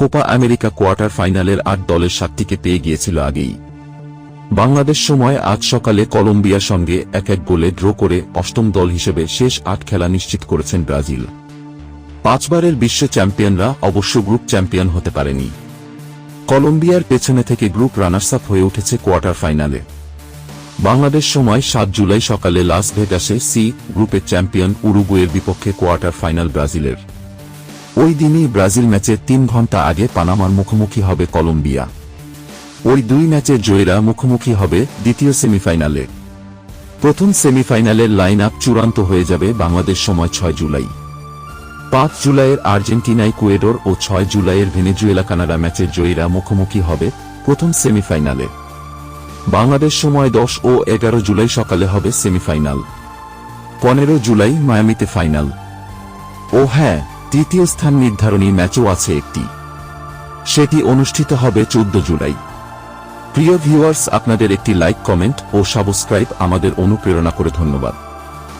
Copa America quarter ফাইনালের আট দলের সাতটিকে পেয়ে গিয়েছিল আগেই। বাংলাদেশ সময় আজ সকালে কলম্বিয়ার সঙ্গে এক এক গোলে ড্র করে অষ্টম দল হিসেবে শেষ আট খেলা নিশ্চিত করেছেন ব্রাজিল। পাঁচবারের বিশ্ব চ্যাম্পিয়নরা অবশ্য গ্রুপ চ্যাম্পিয়ন হতে পারেনি। কলম্বিয়ার পেছনে থেকে গ্রুপ রানার্স আপ হয়ে উঠেছে কোয়ার্টার ফাইনালে। বাংলাদেশ সময় সাত জুলাই সকালে লাস ভেগাসে সি গ্রুপের চ্যাম্পিয়ন উরুগুয়ের বিপক্ষে কোয়ার্টার ফাইনাল ব্রাজিলের। ওই দিনই ব্রাজিল ম্যাচের তিন ঘণ্টা আগে পানামার মুখোমুখি হবে কলম্বিয়া। ওই দুই ম্যাচের জয়ীরা মুখোমুখি হবে দ্বিতীয় সেমিফাইনালে। প্রথম সেমিফাইনালের লাইন আপ চূড়ান্ত হয়ে যাবে বাংলাদেশ সময় ছয় জুলাই। পাঁচ জুলাইয়ের আর্জেন্টিনায় কুয়েডর ও ছয় জুলাইয়ের ভেনেজুয়েলা কানাডা ম্যাচের জয়ীরা মুখোমুখি হবে প্রথম সেমিফাইনালে। বাংলাদেশ সময় দশ ও এগারো জুলাই সকালে হবে সেমিফাইনাল। পনেরো জুলাই মায়ামিতে ফাইনাল। ও হ্যাঁ তৃতীয় স্থান নির্ধারণী ম্যাচও আছে একটি। সেটি অনুষ্ঠিত হবে চোদ্দ জুলাই। প্রিয় ভিউয়ার্স, আপনাদের একটি লাইক, কমেন্ট ও সাবস্ক্রাইব আমাদের অনুপ্রেরণা করে ধন্যবাদ।